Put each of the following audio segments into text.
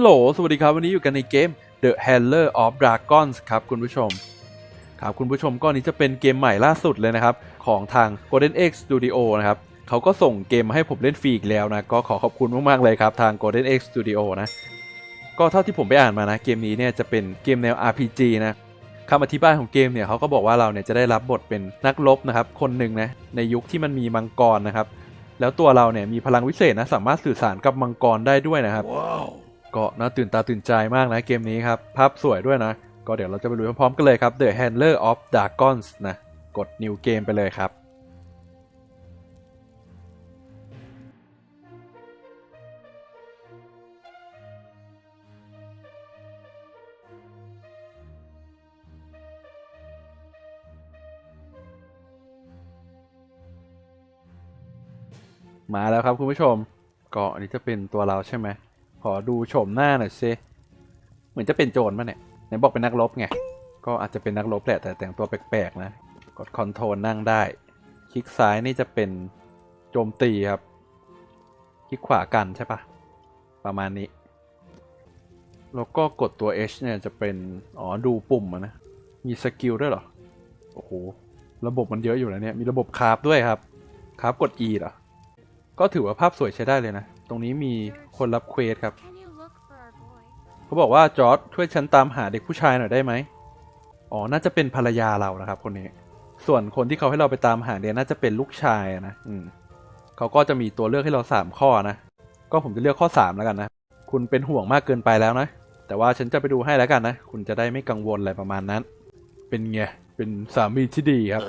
โหล สวัสดีครับ วันนี้อยู่กันในเกม The Handler of Dragons ครับคุณผู้ชม ครับคุณผู้ชมก็นี้จะเป็นเกมใหม่ล่าสุดเลยนะครับ ของทาง Golden X Studio นะครับ เขาก็ส่งเกมมาให้ผมเล่นฟรีอีกแล้วนะ ก็ขอขอบคุณมาก ๆ เลยครับ ทาง Golden X Studio นะ ก็เท่าที่ผมไปอ่านมานะ เกมนี้เนี่ยจะเป็นเกมแนว RPG นะคำอธิบายของเกมเนี่ยเขาก็บอกว่าเราเนี่ยจะได้รับบทเป็นนักรบนะครับคนหนึ่งนะในยุคที่มันมีมังกรนะครับแล้วตัวเราเนี่ยมีพลังวิเศษนะสามารถสื่อสารกับมังกรได้ด้วยนะครับ ก็น่าตื่นตาตื่นใจมากนะเกมนี้ครับ ภาพสวยด้วยนะ ก็เดี๋ยวเราจะไปดูพร้อมๆกันเลยครับ The Handler of Dragons นะ กด New Game ไปเลยครับมาแล้วครับคุณผู้ชมก็อันนี้จะเป็นตัวเราใช่ไหม ขอดูโฉมหน้าหน่อยซิเหมือนจะเป็นโจรป่ะเนี่ยไหนบอกเป็นนักรบไง ก็อาจจะเป็นนักรบแหละแต่แต่งตัวแปลกๆนะ กดคอนโทรลนั่งได้ คลิกซ้ายนี่จะเป็นโจมตีครับ คลิกขวากันใช่ปะประมาณนี้ แล้วก็กดตัว H เนี่ยจะเป็น อ๋อ ดูปุ่มนะ มีสกิลด้วยเหรอ โอ้โห ระบบมันเยอะอยู่นะเนี่ย มีระบบคราฟด้วยครับคราฟกด E เหรอ ก็ถือว่าภาพสวยใช้ได้เลยนะ ตรงนี้มีคนรับเควสครับ Can you look for our boy? เขาบอกว่าจอร์ดช่วยฉันตามหาเด็กผู้ชายหน่อยได้ไหมอ๋อ น่าจะเป็นภรรยาเรานะครับ คนนี้ ส่วนคนที่เขาให้เราไปตามหาเนี่ยน่าจะเป็นลูกชายอะนะ อืมเขาก็จะมีตัวเลือกให้เราสามข้อนะ ก็ผมจะเลือกข้อสามแล้วกันนะ คุณเป็นห่วงมากเกินไปแล้วนะ แต่ว่าฉันจะไปดูให้แล้วกันนะ คุณจะได้ไม่กังวลอะไรประมาณนั้น เป็นไง เป็นสามีที่ดีครับ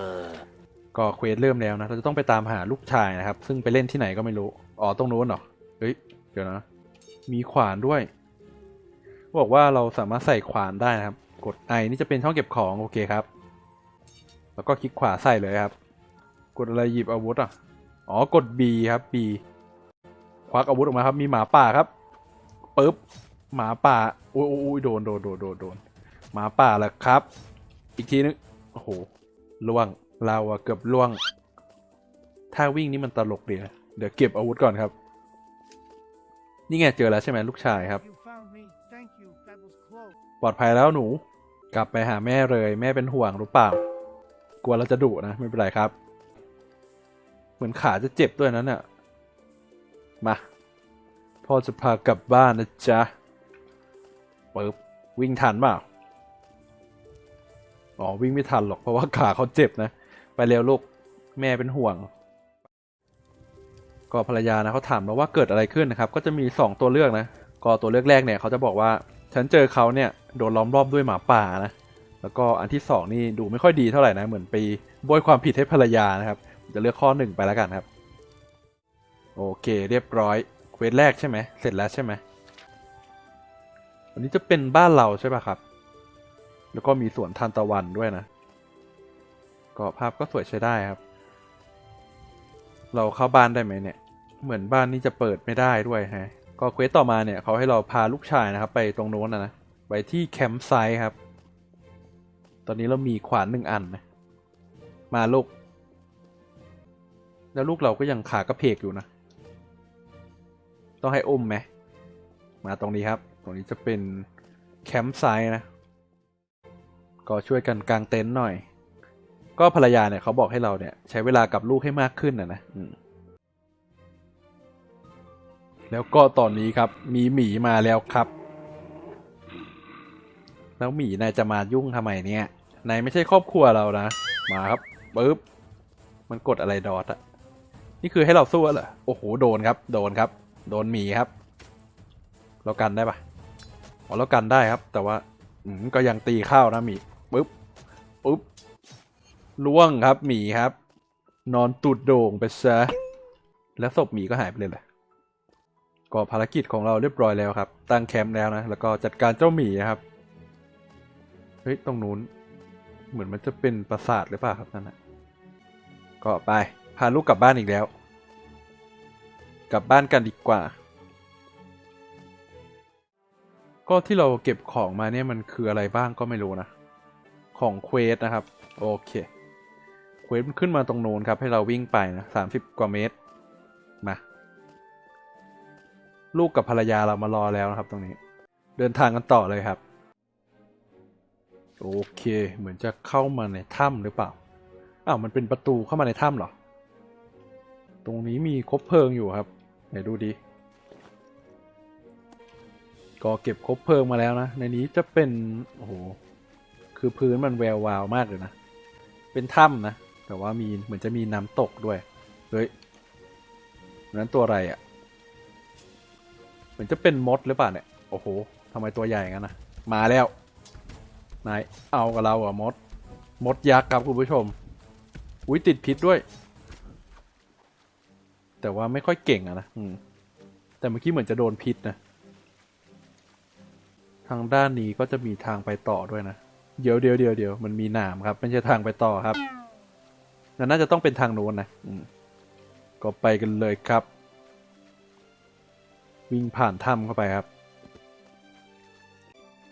ก็เควสเริ่มแล้วนะ เราจะต้องไปตามหาลูกชายนะครับ ซึ่งไปเล่นที่ไหนก็ไม่รู้ อ๋อ ตรงนู้นเหรอ เฮ้ย เดี๋ยวนะ มีขวานด้วย บอกว่าเราสามารถใส่ขวานได้นะครับ กดไอนี่จะเป็นช่องเก็บของโอเคครับ แล้วก็คลิกขวาใส่เลยครับ กดอะไรหยิบอาวุธอะ อ๋อ กด B ครับ B ควักอาวุธออกมาครับ มีหมาป่าครับปึ๊บ หมาป่าอุ้ยอุ้ยอุ้ยโดนโดนโดนโดนโดน หมาป่าแหละครับ อีกทีนึง โอ้โห ล่วง เราอะเกือบล่วง ถ้าวิ่งนี่มันตลกดีนะ เดี๋ยวเก็บอาวุธก่อนครับ นี่ไงเจอแล้วใช่ไหมลูกชายครับ You found me. Thank you. That was close. ปลอดภัยแล้วหนู กลับไปหาแม่เลยแม่เป็นห่วงรู้เปล่า กลัวเราจะดุนะไม่เป็นไรครับ เหมือนขาจะเจ็บด้วยนั้นน่ะ มา พ่อจะพากลับบ้านนะจ๊ะปึ๊บวิ่งทันเปล่าอ๋อวิ่งไม่ทันหรอกเพราะว่าขาเขาเจ็บนะ ไปเร็วลูกแม่เป็นห่วง ก็ภรรยานะเขาถามเราว่าเกิดอะไรขึ้นนะครับ ก็จะมี 2 ตัวเลือกนะ ก็ตัวเลือกแรกเนี่ยเขาจะบอกว่าฉันเจอเขาเนี่ยโดนล้อมรอบด้วยหมาป่านะแล้วก็อันที่สองนี่ดูไม่ค่อยดีเท่าไหร่นะเหมือนไปโบยความผิดให้ภรรยานะครับ จะเลือกข้อหนึ่งไปแล้วกันครับ โอเคเรียบร้อยเควสแรกใช่ไหมเสร็จแล้วใช่ไหมอันนี้จะเป็นบ้านเราใช่ป่ะครับ แล้วก็มีสวนทานตะวันด้วยนะก็ภาพก็สวยใช้ได้ครับ เราเข้าบ้านได้ไหมเนี่ย เหมือนบ้านนี่จะเปิดไม่ได้ด้วยฮะ ก็เควสต่อมาเนี่ยเขาให้เราพาลูกชายนะครับ ไปตรงโน้นนะนะ ไปที่แคมป์ไซต์ครับ ตอนนี้เรามีขวานหนึ่งอันนะ มาลูก แล้วลูกเราก็ยังขากระเพกอยู่นะ ต้องให้อุ้มไหม มาตรงนี้ครับ ตรงนี้จะเป็นแคมป์ไซต์นะ ก็ช่วยกันกางเต็นท์หน่อย ก็ภรรยาเนี่ยเขาบอกให้เราเนี่ยใช้เวลากับลูกให้มากขึ้นนะนะแล้วก็ตอนนี้ครับมีหมีมาแล้วครับ แล้วหมีนายจะมายุ่งทำไมเนี่ยนายไม่ใช่ครอบครัวเรานะมาครับปึ๊บมันกดอะไรดอทอะนี่คือให้เราสู้เหรอโอ้โหโดนครับ โดนครับ โดนหมีครับ เรากันได้ปะอ๋อเรากันได้ครับ แต่ว่าอืมก็ยังตีข้าวนะหมีปึ๊บปึ๊บ ล่วงครับหมีครับ นอนตูดโด่งไปซะแล้วศพหมีก็หายไปเลยแหละก็ภารกิจของเราเรียบร้อยแล้วครับ ตั้งแคมป์แล้วนะ แล้วก็จัดการเจ้าหมีนะครับ เฮ้ย ตรงนู้น เหมือนมันจะเป็นปราสาทหรือเปล่าครับนั่นนะก็ไป พาลูกกลับบ้านอีกแล้ว กลับบ้านกันดีกว่า ก็ที่เราเก็บของมาเนี่ยมันคืออะไรบ้างก็ไม่รู้นะ ของเควสนะครับ โอเค ควสมันขึ้นมาตรงโน้นครับ ให้เราวิ่งไปนะสามสิบกว่าเมตร มา ลูกกับภรรยาเรามารอแล้วนะครับ ตรงนี้ เดินทางกันต่อเลยครับ โอเค เหมือนจะเข้ามาในถ้ำหรือเปล่า อ้าว มันเป็นประตูเข้ามาในถ้ำเหรอ ตรงนี้มีคบเพลิงอยู่ครับ ไหนดูดิก็เก็บคบเพลิงมาแล้วนะ ในนี้จะเป็น โอ้โห คือพื้นมันแวววาวมากเลยนะเป็นถ้ำนะ แต่ว่ามีเหมือนจะมีน้ำตกด้วย เฮ้ยนั้นตัวอะไรอะ่ะ เหมือนจะเป็นมดหรือเปล่าเนี่ย โอ้โหทำไมตัวใหญ่งั้นนะ มาแล้ว นาย เอากับเราอะมด มดยักษ์ครับคุณผู้ชม อุ้ยติดพิษด้วย แต่ว่าไม่ค่อยเก่งอะนะอืมแต่เมื่อกี้เหมือนจะโดนพิษนะ ทางด้านนี้ก็จะมีทางไปต่อด้วยนะ เดี๋ยวเดี๋ยวเดี๋ยวเดี๋ยวมันมีหนามครับ ไม่ใช่ทางไปต่อครับ น่าจะต้องเป็นทางโน้นนะก็ไปกันเลยครับ วิ่งผ่านถ้ำเข้าไปครับ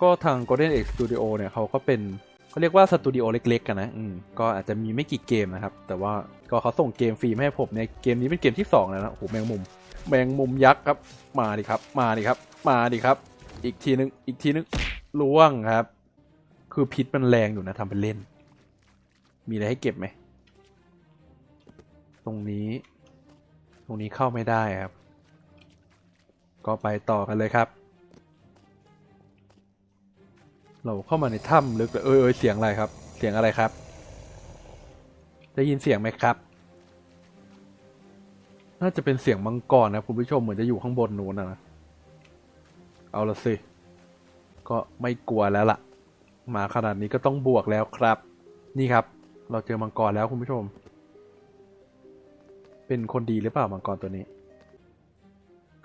ก็ทาง Golden X Studio เนี่ยเขาก็เป็นเขาเรียกว่าสตูดิโอเล็กๆกันนะอืมก็อาจจะมีไม่กี่เกมนะครับ แต่ว่าก็เขาส่งเกมฟรีมาให้ผมในยเกมนี้เป็นเกมที่2แล้วนะโอ้โหแมงมุม แมงมุมยักษ์ครับ มาดิครับ มาดิครับ มาดิครับ อีกทีนึง อีกทีนึงล่วงครับ คือพิษมันแรงอยู่นะทำเป็นเล่น มีอะไรให้เก็บไหม ตรงนี้ ตรงนี้เข้าไม่ได้ครับ ก็ไปต่อกันเลยครับ เราเข้ามาในถ้ำลึกเลยเอยเอยเสียงอะไรครับ เสียงอะไรครับ ได้ยินเสียงไหมครับ น่าจะเป็นเสียงมังกรนะคุณผู้ชมเหมือนจะอยู่ข้างบนนู้นนะนะเอาละสิ ก็ไม่กลัวแล้วล่ะ มาขนาดนี้ก็ต้องบวกแล้วครับ นี่ครับ เราเจอมังกรแล้วคุณผู้ชม เป็นคนดีหรือเปล่ามังกรตัวนี้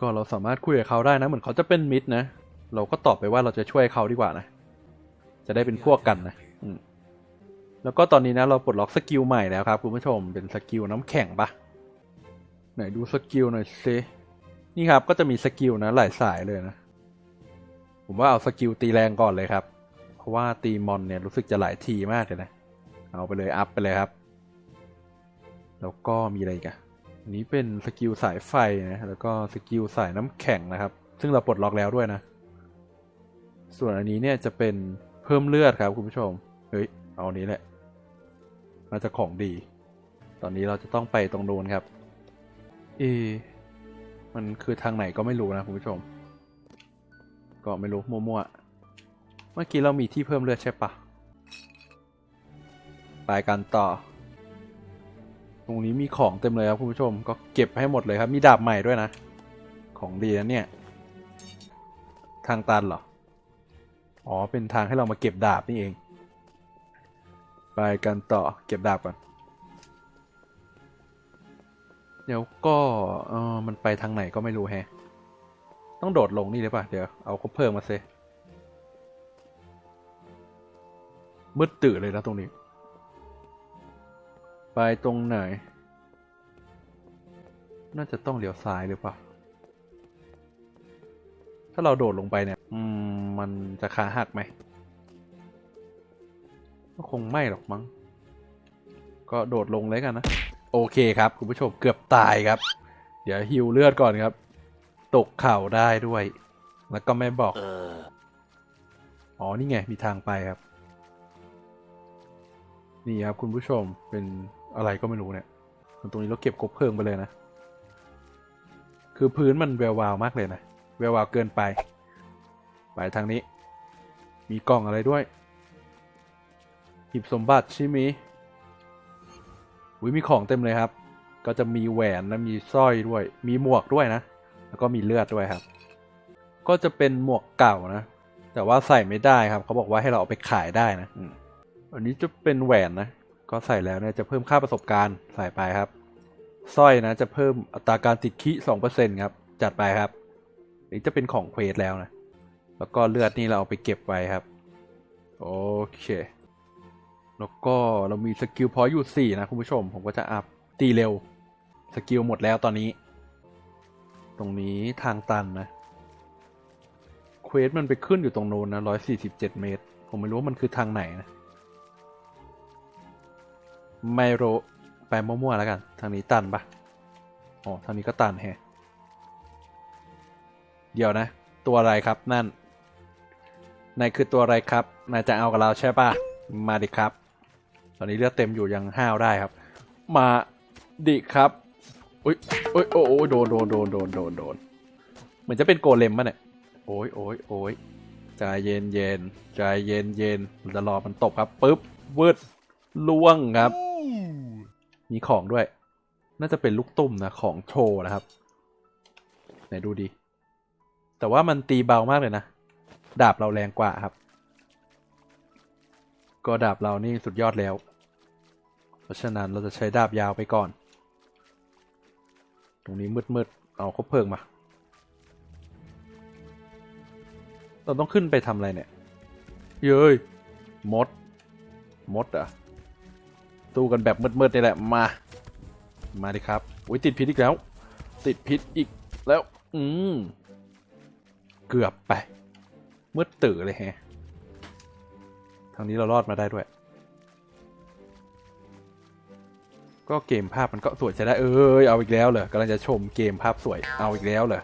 ก็เราสามารถคุยกับเขาได้นะ เหมือนเขาจะเป็นมิตรนะ เราก็ตอบไปว่าเราจะช่วยเขาดีกว่านะ จะได้เป็นพวกกันนะแล้วก็ตอนนี้นะเราปลดล็อกสกิลใหม่แล้วครับคุณผู้ชมเป็นสกิลน้ำแข็งปะไหนดูสกิลหน่อยซินี่ครับก็จะมีสกิลนะหลายสายเลยนะ ผมว่าเอาสกิลตีแรงก่อนเลยครับ เพราะว่าตีมอนเนี่ยรู้สึกจะหลายทีมากเลยนะ เอาไปเลยอัพไปเลยครับ แล้วก็มีอะไรกัน นี้เป็นสกิลสายไฟนะแล้วก็สกิลสายน้ำแข็งนะครับ ซึ่งเราปลดล็อกแล้วด้วยนะ ส่วนอันนี้เนี่ยจะเป็นเพิ่มเลือดครับคุณผู้ชม เฮ้ย เอาอันนี้แหละน่าจะของดี ตอนนี้เราจะต้องไปตรงโน้นครับ เอะมันคือทางไหนก็ไม่รู้นะคุณผู้ชม ก็ไม่รู้มั่วๆ เมื่อกี้เรามีที่เพิ่มเลือดใช่ปะไปกันต่อ รงนี้มีของเต็มเลยครับคุณผู้ชมก็เก็บให้หมดเลยครับ มีดาบใหม่ด้วยนะ ของดีนะเนี่ย ทางตันเหรอ อ๋อ เป็นทางให้เรามาเก็บดาบนี่เอง ไปกันต่อเก็บดาบก่อน เดี๋ยวก็เออมันไปทางไหนก็ไม่รู้แฮะ ต้องโดดลงนี่เลยป่ะ เดี๋ยวเอาคบเพลิงมาเซมืดตื่นเลยนะตรงนี้ ไปตรงไหน น่าจะต้องเลี้ยวซ้ายหรือเปล่า ถ้าเราโดดลงไปเนี่ย อืม มันจะขาหักไหม ก็คงไม่หรอกมั้ง ก็โดดลงเลยกันนะ โอเคครับ คุณผู้ชมเกือบตายครับ เดี๋ยวฮิวเลือดก่อนครับ ตกเข่าได้ด้วย แล้วก็ไม่บอกอ๋อ นี่ไง มีทางไปครับ นี่ครับ คุณผู้ชมเป็น อะไรก็ไม่รู้เนี่ยตรงนี้เราเก็บกบเพลิงไปเลยนะ คือพื้นมันแวววาวมากเลยนะ แวววาวเกินไป ไปทางนี้ มีกล่องอะไรด้วย หีบสมบัติใช่ไหมยอุ้ยมีของเต็มเลยครับ ก็จะมีแหวนและมีสร้อยด้วย มีหมวกด้วยนะ แล้วก็มีเลือดด้วยครับ ก็จะเป็นหมวกเก่านะ แต่ว่าใส่ไม่ได้ครับ เขาบอกว่าให้เราเอาไปขายได้นะอันนี้จะเป็นแหวนนะ ก็ใส่แล้วเนี่ยจะเพิ่มค่าประสบการณ์ใส่ไปครับสร้อยนะจะเพิ่มอัตราการติดคิสองเปอร์เซ็นครับ จัดไปครับนี่จะเป็นของเควสแล้วนะ แล้วก็เลือดนี่เราเอาไปเก็บไว้ครับ โอเค แล้วก็เรามีสกิลพอยต์อยู่สี่นะคุณผู้ชม ผมก็จะอัพตีเร็ว สกิลหมดแล้วตอนนี้ ตรงนี้ทางตันนะ เควสมันไปขึ้นอยู่ตรงโน้นนะร้อยสี่สิบเจ็ดเมตร ผมไม่รู้ว่ามันคือทางไหนนะ ไม่รู้ไปมั่วๆแล้วกัน ทางนี้ตันปะอ๋อทางนี้ก็ตันแฮะเดี๋ยวนะ ตัวอะไรครับนั่นนายคือตัวอะไรครับนายจะเอากับเราใช่ปะมาดิครับ ตอนนี้เลือดเต็มอยู่ยังห้าวได้ครับ มาดิครับอุ้ยโอ้ยโอ้ยโอ้ยโดนโดนโดนโดนโดนโดนเหมือนจะเป็นโกเลมป่ะเนี่ยโอ้ยโอ้ยโอ้ยใจเย็นเย็นใจเย็นเย็นเราจะรอมันตกครับปุ๊บวืด ล่วงครับ มีของด้วย น่าจะเป็นลูกตุ้มนะ ของโชว์นะครับ ไหนดูดี แต่ว่ามันตีเบามากเลยนะ ดาบเราแรงกว่าครับ ก็ดาบเรานี่สุดยอดแล้ว เพราะฉะนั้นเราจะใช้ดาบยาวไปก่อน ตรงนี้มืดๆ เอาคบเพลิงมา เราต้องขึ้นไปทำอะไรเนี่ย เย้ยมดมดเหรอะ สู้กันแบบมืดๆนี่แหละมา มาดิครับอุ้ยติดพิษอีกแล้ว ติดพิษอีกแล้ว อืมเกือบไปมืดตื่อเลยแฮะทางนี้เรารอดมาได้ด้วย ก็เกมภาพมันก็สวยใช้ได้เอ้ยเอาอีกแล้วเหรอกำลังจะชมเกมภาพสวยเอาอีกแล้วเหรอ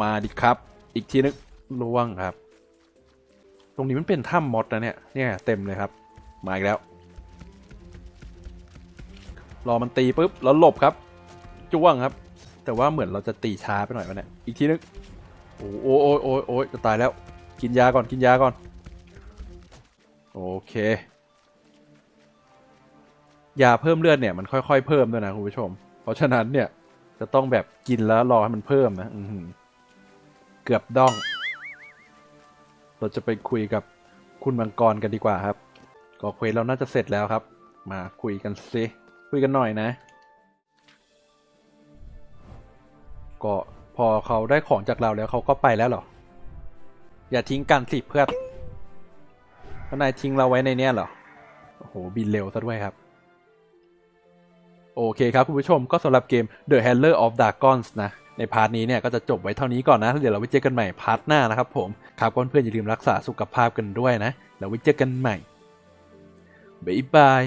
มาดิครับ อีกทีนึงล่วงครับ ตรงนี้มันเป็นถ้ำมดนะเนี่ยเนี่ยเต็มเลยครับ มาอีกแล้ว รอมันตีปุ๊บแล้วหลบครับ จ้วงครับ แต่ว่าเหมือนเราจะตีช้าไปหน่อยวะเนี่ยอีกทีนึงโอ้โอ้โอ้โอ้โอ้จะตายแล้ว กินยาก่อนกินยาก่อน โอเค ยาเพิ่มเลือดเนี่ยมันค่อยๆเพิ่มด้วยนะคุณผู้ชม เพราะฉะนั้นเนี่ยจะต้องแบบกินแล้วรอให้มันเพิ่มนะอืเกือบด้อง เราจะไปคุยกับคุณมังกรกันดีกว่าครับ ก็เควสเราน่าจะเสร็จแล้วครับ มาคุยกันสิ คุยกันหน่อยนะ ก็พอเขาได้ของจากเราแล้วเขาก็ไปแล้วเหรอ อย่าทิ้งกันสิเพื่อนแล้วนายทิ้งเราไว้ในเนี้ยเหรอ โอ้โห บินเร็วซะด้วยครับ โอเคครับคุณผู้ชมก็สำหรับเกม The Handler of Dragons นะ ในพาร์ทนี้เนี่ยก็จะจบไว้เท่านี้ก่อนนะแล้วเดี๋ยวเราไว้เจอกันใหม่พาร์ทหน้านะครับผม ครับเพื่อนๆอย่าลืมรักษาสุขภาพกันด้วยนะ แล้วไว้เจอกันใหม่บ๊ายบาย